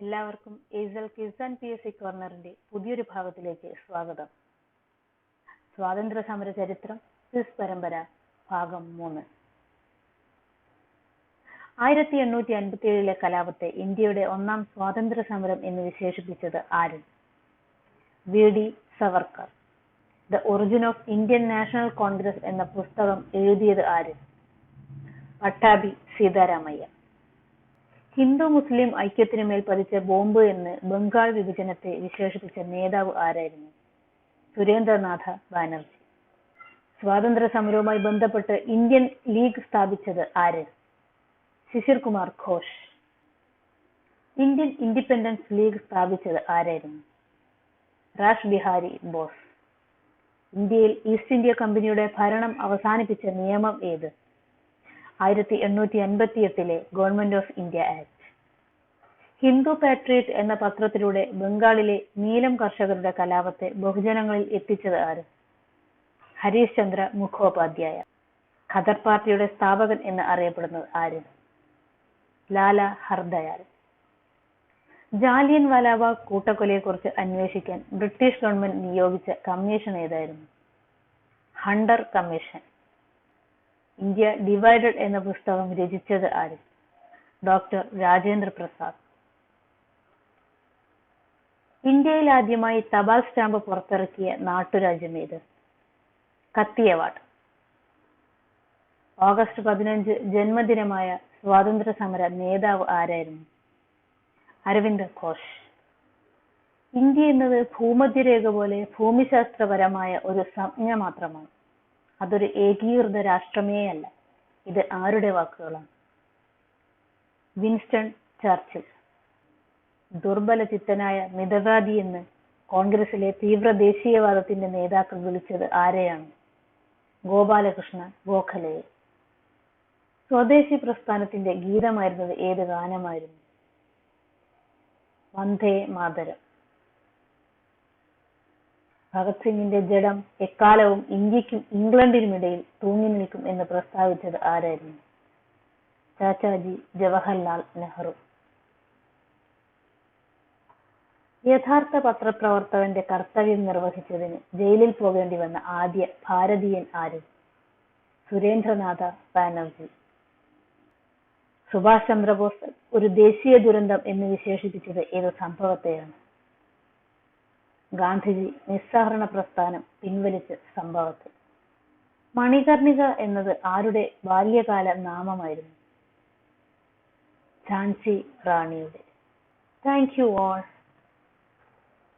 എല്ലാവർക്കും ഏസൽ കിസ് ആൻഡ് പി എസ് സി കോർണറിന്റെ പുതിയൊരു ഭാഗത്തിലേക്ക് സ്വാഗതം. സ്വാതന്ത്ര്യ സമര ചരിത്രം ക്വിസ് പരമ്പര ഭാഗം മൂന്ന്. ആയിരത്തി എണ്ണൂറ്റി അൻപത്തി ഏഴിലെ കലാപത്തെ ഇന്ത്യയുടെ ഒന്നാം സ്വാതന്ത്ര്യ സമരം എന്ന് വിശേഷിപ്പിച്ചത് ആര്? V. D. Savarkar. The origin of Indian National Congress എന്ന പുസ്തകം എഴുതിയത് ആര്? പട്ടാഭി സീതാരാമയ്യ. ഹിന്ദു മുസ്ലിം ഐക്യത്തിനു മേൽ പതിച്ച ബോംബ് എന്ന് ബംഗാൾ വിഭജനത്തെ വിശേഷിപ്പിച്ച നേതാവ് ആരായിരുന്നു? സുരേന്ദ്രനാഥ ബാനർജി. സ്വാതന്ത്ര്യ സമരവുമായി ബന്ധപ്പെട്ട് ഇന്ത്യൻ ലീഗ് സ്ഥാപിച്ചത് ആര്? Sisir Kumar Ghosh. Indian independence league സ്ഥാപിച്ചത് ആരായിരുന്നു? റാഷ് ബിഹാരി ബോസ്. ഇന്ത്യയിൽ ഈസ്റ്റ് ഇന്ത്യ കമ്പനിയുടെ ഭരണം അവസാനിപ്പിച്ച നിയമം ഏത്? ആയിരത്തി എണ്ണൂറ്റി അൻപത്തി എട്ടിലെ government of India act. Hindu patriot എന്ന പത്രത്തിലൂടെ ബംഗാളിലെ നീലം കർഷകരുടെ കലാപത്തെ ബഹുജനങ്ങളിൽ എത്തിച്ചത് ആര്? ഹരീഷ് ചന്ദ്ര മുഖോപാധ്യായ. ഖദർ പാർട്ടിയുടെ സ്ഥാപകൻ എന്ന് അറിയപ്പെടുന്നത് ആര്? ലാല ഹർദയാൽ. ജാലിയൻ വാലാബാഗ് കൂട്ടക്കൊലയെക്കുറിച്ച് അന്വേഷിക്കാൻ ബ്രിട്ടീഷ് ഗവൺമെന്റ് നിയോഗിച്ച കമ്മീഷൻ ഏതായിരുന്നു? Hunter commission. ഇന്ത്യ ഡിവൈഡഡ് എന്ന പുസ്തകം രചിച്ചത് ആര്? ഡോക്ടർ രാജേന്ദ്ര പ്രസാദ്. ഇന്ത്യയിൽ ആദ്യമായി തപാൽ സ്റ്റാമ്പ് പുറത്തിറക്കിയ നാട്ടുരാജ്യം ഏത്? കത്തിയവാട്. ഓഗസ്റ്റ് പതിനഞ്ച് ജന്മദിനമായ സ്വാതന്ത്ര്യ സമര നേതാവ് ആരായിരുന്നു? അരവിന്ദ് ഘോഷ്. ഇന്ത്യ എന്നത് ഭൂമധ്യരേഖ പോലെ ഭൂമിശാസ്ത്രപരമായ ഒരു സംജ്ഞ മാത്രമാണ്. അതൊരു ഏകീകൃത രാഷ്ട്രമേ അല്ല ഇത് ആരുടെ വാക്കുകളാണ്? Winston Churchill. ദുർബല ചിത്തനായ മിതവാദി എന്ന് കോൺഗ്രസിലെ തീവ്ര ദേശീയവാദത്തിന്റെ നേതാക്കൾ വിളിച്ചത് ആരെയാണ്? ഗോപാലകൃഷ്ണ ഗോഖലയെ. സ്വദേശി പ്രസ്ഥാനത്തിന്റെ ഗീതമായിരുന്നത് ഏത് ഗാനമായിരുന്നു? വന്ദേ മാതരം. ഭഗത് സിംഗിന്റെ ജഡം എക്കാലവും ഇന്ത്യക്കും ഇംഗ്ലണ്ടിനുമിടയിൽ തൂങ്ങി നിൽക്കും എന്ന് പ്രസ്താവിച്ചത് ആരായിരുന്നു? ചാച്ചാജി ജവഹർലാൽ നെഹ്റു. യഥാർത്ഥ പത്രപ്രവർത്തകന്റെ കർത്തവ്യം നിർവഹിച്ചതിന് ജയിലിൽ പോകേണ്ടി വന്ന ആദ്യ ഭാരതീയൻ ആര്? സുരേന്ദ്രനാഥ ബാനർജി. സുഭാഷ് ചന്ദ്രബോസ് ഒരു ദേശീയ ദുരന്തം എന്ന് വിശേഷിപ്പിച്ചത് ഏത് സംഭവത്തെയാണ്? ഗാന്ധിജി നിസ്സഹരണ പ്രസ്ഥാനം പിൻവലിച്ച സംഭവത്തിൽ. മണികർണിക എന്നത് ആരുടെ ബാല്യകാല നാമമായിരുന്നു? ഝാൻസി റാണിയുടെ. Thank you all.